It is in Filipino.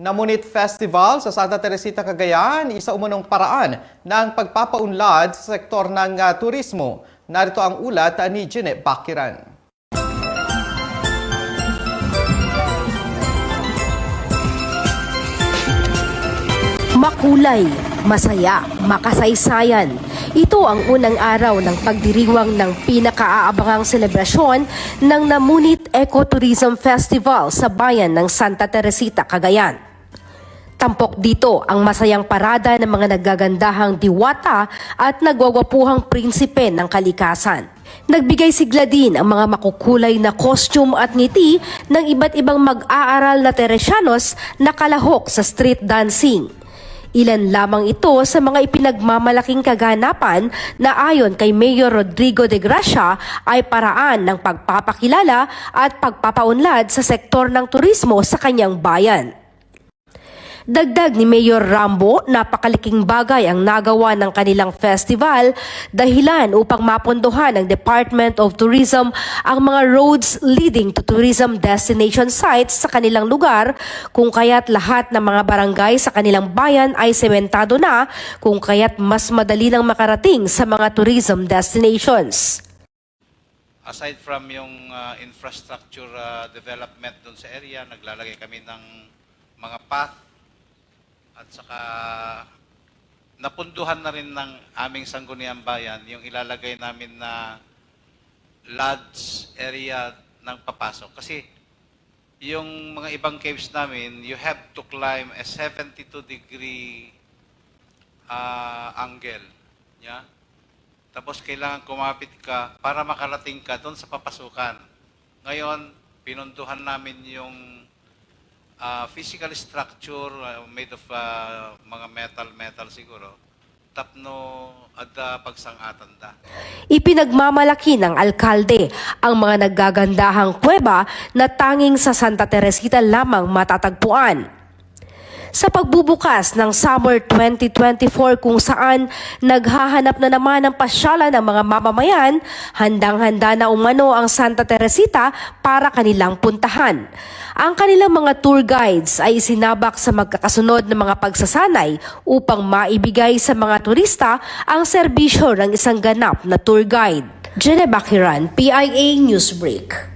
Namunit Festival sa Santa Teresita, Cagayan, isa umunong paraan ng pagpapaunlad sa sektor ng ah, turismo. Narito ang ulat ni Jeanette Bakiran. Makulay, masaya, makasaysayan. Ito ang unang araw ng pagdiriwang ng pinakaaabangang selebrasyon ng Namunit Ecotourism Festival sa bayan ng Santa Teresita, Cagayan. Tampok dito ang masayang parada ng mga naggagandahang diwata at nagwagwapuhang prinsipe ng kalikasan. Nagbigay sigla din ang mga makukulay na costume at ngiti ng iba't ibang mag-aaral na Teresianos na kalahok sa street dancing. Ilan lamang ito sa mga ipinagmamalaking kaganapan na ayon kay Mayor Rodrigo de Gracia ay paraan ng pagpapakilala at pagpapaunlad sa sektor ng turismo sa kanyang bayan. Dagdag ni Mayor Rambo, napakaliking bagay ang nagawa ng kanilang festival dahilan upang mapondohan ng Department of Tourism ang mga roads leading to tourism destination sites sa kanilang lugar kung kaya't lahat ng mga barangay sa kanilang bayan ay sementado na kung kaya't mas madali nang makarating sa mga tourism destinations. aside from yung uh, infrastructure uh, development doon sa area, naglalagay kami ng mga path at saka napunduhan na rin ng aming sangguniang bayan yung ilalagay namin na lodge area ng papasok. Kasi yung mga ibang caves namin, you have to climb a 72 degree uh, angle. Yeah? Tapos kailangan kumapit ka para makarating ka doon sa papasukan. Ngayon, pinunduhan namin yung ah, physical structure ah, made of ah, mga metal-metal siguro. Tapno at ah, pagsang-atanda. Ipinagmamalaki ng alkalde ang mga naggagandahang kuweba na tanging sa Santa Teresita lamang matatagpuan. Sa pagbubukas ng summer 2024 kung saan naghahanap na naman ng pasyalan ng mga mamamayan, handang-handa na umano ang Santa Teresita para kanilang puntahan. Ang kanilang mga tour guides ay isinabak sa magkakasunod na mga pagsasanay upang maibigay sa mga turista ang serbisyo ng isang ganap na tour guide. Jenna Bakiran, PIA Newsbreak.